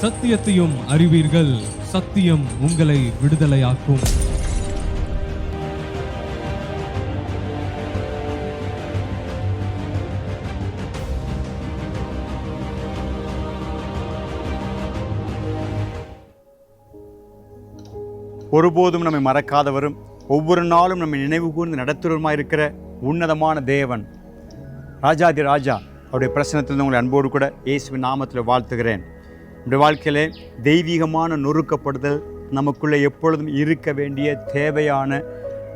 சத்தியத்தையும் அறிவீர்கள். சத்தியம் உங்களை விடுதலையாக்கும். ஒருபோதும் நம்மை மறக்காதவரும் ஒவ்வொரு நாளும் நம்மை நினைவு கூர்ந்து நடத்துவருமாய் இருக்கிற உன்னதமான தேவன். ராஜாதி ராஜா அவருடைய பிரசனத்திலிருந்து உங்களை அன்போடு கூட இயேசுவின் நாமத்தில் வாழ்த்துகிறேன். நம்முடைய வாழ்க்கையில் தெய்வீகமான நொறுக்கப்படுதல் நமக்குள்ளே எப்பொழுதும் இருக்க வேண்டிய தேவையான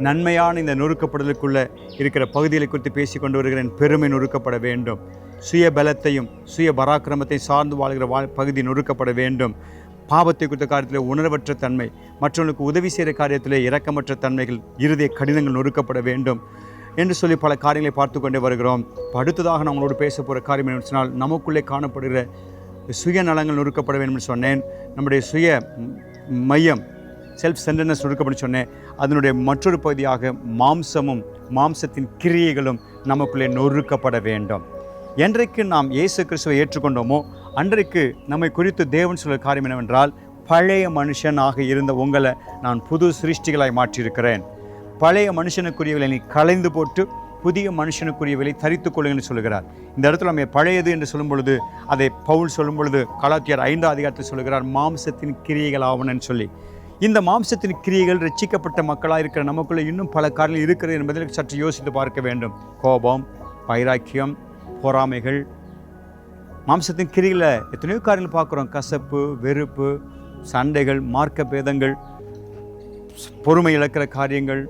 நன்மையான இந்த நொறுக்கப்படுதலுக்குள்ளே இருக்கிற பகுதிகளை குறித்து பேசி கொண்டு வருகிறேன் பெருமை நொறுக்கப்பட வேண்டும். சுய பலத்தையும் சுய பராக்கிரமத்தையும் சார்ந்து வாழ்கிற வாழ் பகுதி நொறுக்கப்பட வேண்டும். பாவத்தை குறித்த காரியத்தில் உணர்வற்ற தன்மை மற்றவர்களுக்கு உதவி செய்கிற காரியத்தில் இரக்கமற்ற தன்மைகள் இருதய கடினங்கள் நொறுக்கப்பட வேண்டும் என்று சொல்லி பல காரியங்களை பார்த்து கொண்டே வருகிறோம். அடுத்ததாக நான் உங்களோடு பேச போகிற காரியம் என்ன சொன்னால் நமக்குள்ளே காணப்படுகிற சுயநலங்கள் நொறுக்கப்பட வேண்டும் என்று சொன்னேன். நம்முடைய சுய மையம் செல்ஃப் சென்டர்னஸ் நொறுக்கப்படும் சொன்னேன். அதனுடைய மற்றொரு பகுதியாக மாம்சமும் மாம்சத்தின் கிரியைகளும் நமக்குள்ளே நொறுக்கப்பட வேண்டும். என்றைக்கு நாம் இயேசு கிறிஸ்துவை ஏற்றுக்கொண்டோமோ அன்றைக்கு நம்மை குறித்து தேவன் சொல்ல காரியம் என்னவென்றால் பழைய மனுஷனாக இருந்த உங்களை நான் புது சிருஷ்டிகளாய் மாற்றியிருக்கிறேன். பழைய மனுஷனுக்குரியவர்களை நீ கலைந்து போட்டு புதிய மனுஷனுக்குரியவர்களை தரித்துக் கொள்ளுங்கன்னு சொல்லுகிறார். இந்த இடத்துல நம்ம பழையது என்று சொல்லும் பொழுது அதை பவுல் சொல்லும் பொழுது கலாத்தியார் ஐந்தாம் அதிகாரத்தில் சொல்லுகிறார் மாம்சத்தின் கிரியைகள் ஆவணன்னு சொல்லி. இந்த மாம்சத்தின் கிரியைகள் ரட்சிக்கப்பட்ட மக்களாக இருக்கிற நமக்குள்ளே இன்னும் பல காரணங்கள் இருக்கிறது என்பதில் சற்று யோசித்து பார்க்க வேண்டும். கோபம் பைராக்கியம் பொறாமைகள். மாம்சத்தின் கிரியில் எத்தனையோ காரியங்கள் பார்க்குறோம். கசப்பு வெறுப்பு சண்டைகள் மார்க்க பேதங்கள் பொறுமை இழக்கிற காரியங்கள்.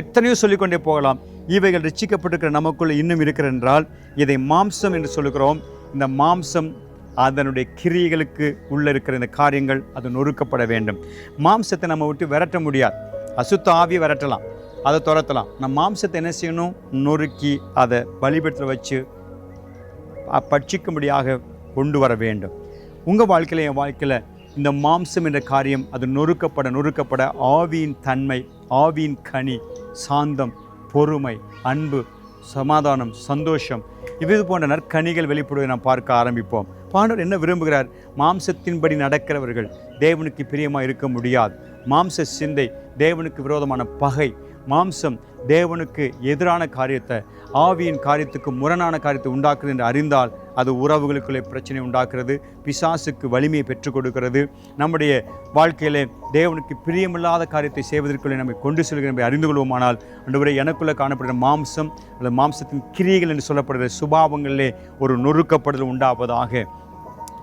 எத்தனையோ சொல்லிக்கொண்டே போகலாம். இவைகள் ரசிக்கப்பட்டிருக்கிற நமக்குள் இன்னும் இருக்கிற என்றால் இதை மாம்சம் என்று சொல்லுகிறோம். இந்த மாம்சம் அதனுடைய கிரியைகளுக்கு உள்ளே இருக்கிற இந்த காரியங்கள் அது நொறுக்கப்பட வேண்டும். மாம்சத்தை நம்ம விட்டு விரட்ட முடியாது. அசுத்த ஆவி விரட்டலாம் அதை துரத்தலாம். நம்ம மாம்சத்தை என்ன செய்யணும்? நொறுக்கி அதை வழிபடுத்த வச்சு பட்சிக்கும்படியாக கொண்டு வர வேண்டும். உங்கள் வாழ்க்கையில் என் வாழ்க்கையில் இந்த மாம்சம் என்ற காரியம் அது நொறுக்கப்பட நொறுக்கப்பட ஆவியின் தன்மை ஆவியின் கனி சாந்தம் பொறுமை அன்பு சமாதானம் சந்தோஷம் இது போன்ற நற்கனிகள் வெளிப்படுவதை நாம் பார்க்க ஆரம்பிப்போம். பாண்டவர் என்ன விரும்புகிறார்? மாம்சத்தின்படி நடக்கிறவர்கள் தேவனுக்கு பிரியமாக இருக்க முடியாது. மாம்ச சிந்தை தேவனுக்கு விரோதமான பகை மாம்சம் தேவனுக்கு எதிரான காரியத்தை ஆவியின் காரியத்துக்கு முரணான காரியத்தை உண்டாக்குது என்று அறிந்தால் அது உறவுகளுக்குள்ளே பிரச்சனை உண்டாக்குறது பிசாசுக்கு வலிமையை பெற்றுக் கொடுக்கிறது. நம்முடைய வாழ்க்கையிலே தேவனுக்கு பிரியமில்லாத காரியத்தை செய்வதற்குள்ளே நம்மை கொண்டு செல்கிற நம்மை அறிந்து கொள்வோமானால் அன்றுவரை எனக்குள்ளே காணப்படுகிற மாம்சம் அல்லது மாம்சத்தின் கிரியைகள் என்று சொல்லப்படுகிற சுபாவங்களிலே ஒரு நொறுக்கப்படுதல் உண்டாவதாக.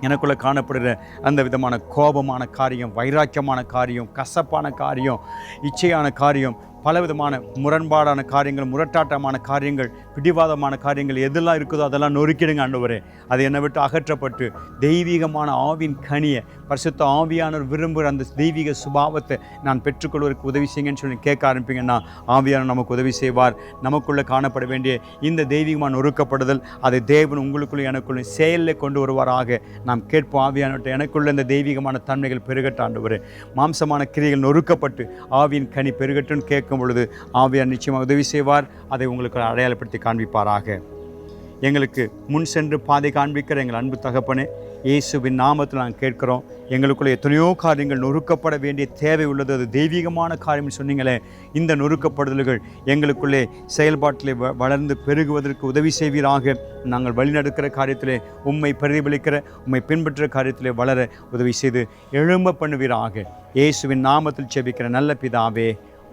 எனக்குள்ளே காணப்படுகிற அந்த விதமான கோபமான காரியம் வைராக்கியமான காரியம் கசப்பான காரியம் இச்சையான காரியம் பலவிதமான முரண்பாடான காரியங்கள் முரட்டாட்டமான காரியங்கள் பிடிவாதமான காரியங்கள் எதெல்லாம் இருக்குதோ அதெல்லாம் நொறுக்கிடுங்க ஆண்டவரே. அது என்னை விட்டு அகற்றப்பட்டு தெய்வீகமான ஆவின் கனியை பரிசுத்த ஆவியானவர் விரும்புகிற அந்த தெய்வீக சுபாவத்தை நான் பெற்றுக்கொள்வதற்கு உதவி செய்யுங்கன்னு சொல்லி கேட்க ஆரம்பிப்பீங்கன்னா ஆவியானவர் நமக்கு உதவி செய்வார். நமக்குள்ளே காணப்பட வேண்டிய இந்த தெய்வீகமான நொறுக்கப்படுதல் அதை தேவன் உங்களுக்குள்ளே எனக்குள்ளே செயலில் கொண்டு வருவாராக. நாம் கேட்போம் ஆவியானவர்கிட்ட எனக்குள்ள இந்த தெய்வீகமான தன்மைகள் பெருகட்ட ஆண்டவரே. மாம்சமான கிரியைகள் நொறுக்கப்பட்டு ஆவியின் கனி பெருகட்டுன்னு கேட்க கேட்கும் பொழுது ஆவியார் நிச்சயமாக உதவி செய்வார் அதை உங்களுக்கு அடையாளப்படுத்தி காண்பிப்பாராக. எங்களுக்கு முன் சென்று பாதை காண்பிக்கிற எங்கள் அன்பு தகப்பனே இயேசுவின் நாமத்தில் நாங்கள் கேட்குறோம். எங்களுக்குள்ள எத்தனையோ காரியங்கள் நொறுக்கப்பட வேண்டிய தேவை உள்ளது. அது தெய்வீகமான காரியம் சொன்னீங்களே இந்த நொறுக்கப்படுதல்கள் எங்களுக்குள்ளே செயல்பாட்டிலே வ- வளர்ந்து பெருகுவதற்கு உதவி செய்வீராக. நாங்கள் வழிநடக்கிற காரியத்திலே உண்மை பிரதிபலிக்கிற உம்மை பின்பற்றுகிற காரியத்திலே வளர உதவி செய்து எழும்ப பண்ணுவீராக. இயேசுவின் நாமத்தில் செபிக்கிற நல்ல பிதாவே